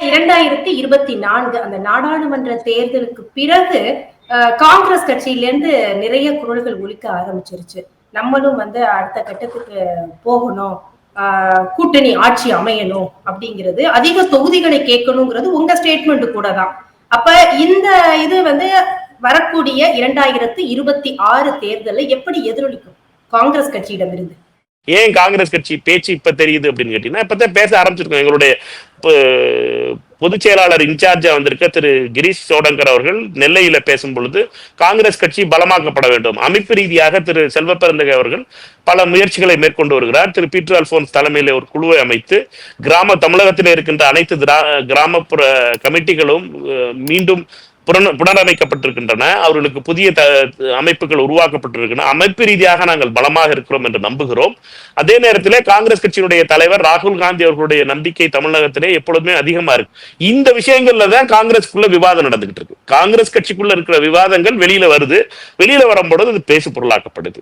இரண்டாயிரத்தி இருபத்தி நான்கு அந்த நாடாளுமன்ற தேர்தலுக்கு பிறகு காங்கிரஸ் கட்சியிலேருந்து நிறைய குரல்கள் ஒழிக்க ஆரம்பிச்சிருச்சு. நம்மளும் வந்து அடுத்த கட்டத்துக்கு போகணும். ஆஹ், கூட்டணி ஆட்சி அமையணும் அப்படிங்கிறது. அதிக தொகுதிகளை கேட்கணுங்கிறது உங்க ஸ்டேட்மெண்ட் கூட தான். அப்ப இந்த இது வந்து வரக்கூடிய இரண்டாயிரத்தி இருபத்தி ஆறு தேர்தலை எப்படி எதிரொலிக்கும் காங்கிரஸ் கட்சியிடமிருந்து? ஏன் காங்கிரஸ் கட்சி பேச்சு இப்ப தெரியுது அப்படின்னு கேட்டீங்கன்னா இப்பதான் பேச ஆரம்பிச்சிருக்கோம். எங்களுடைய பொதுச் செயலாளர் இன்சார்ஜா வந்திருக்க திரு கிரீஷ் சோடங்கர் அவர்கள் நெல்லையில பேசும் பொழுது காங்கிரஸ் கட்சி பலமாக்கப்பட வேண்டும். அமைப்பு ரீதியாக திரு செல்வப்பெருந்தகை அவர்கள் பல முயற்சிகளை மேற்கொண்டு வருகிறார். திரு பீட்டர் அல்போன்ஸ் தலைமையில ஒரு குழுவை அமைத்து கிராம தமிழகத்தில் இருக்கின்ற அனைத்து கிராமப்புற கமிட்டிகளும் மீண்டும் புனரமைக்கப்பட்டிருக்கின்றன. அவர்களுக்கு புதிய த அமைப்புகள் உருவாக்கப்பட்டிருக்கின்றன. அமைப்பு ரீதியாக நாங்கள் பலமாக இருக்கிறோம் என்று நம்புகிறோம். அதே நேரத்திலே காங்கிரஸ் கட்சியினுடைய தலைவர் ராகுல் காந்தி அவர்களுடைய நம்பிக்கை தமிழகத்திலே எப்பொழுதுமே அதிகமா இருக்கு. இந்த விஷயங்கள்ல தான் காங்கிரஸ்க்குள்ள விவாதம் நடந்துகிட்டு இருக்கு. காங்கிரஸ் கட்சிக்குள்ள இருக்கிற விவாதங்கள் வெளியில வருது. வெளியில வரும்பொழுது அது பேசு பொருளாக்கப்படுது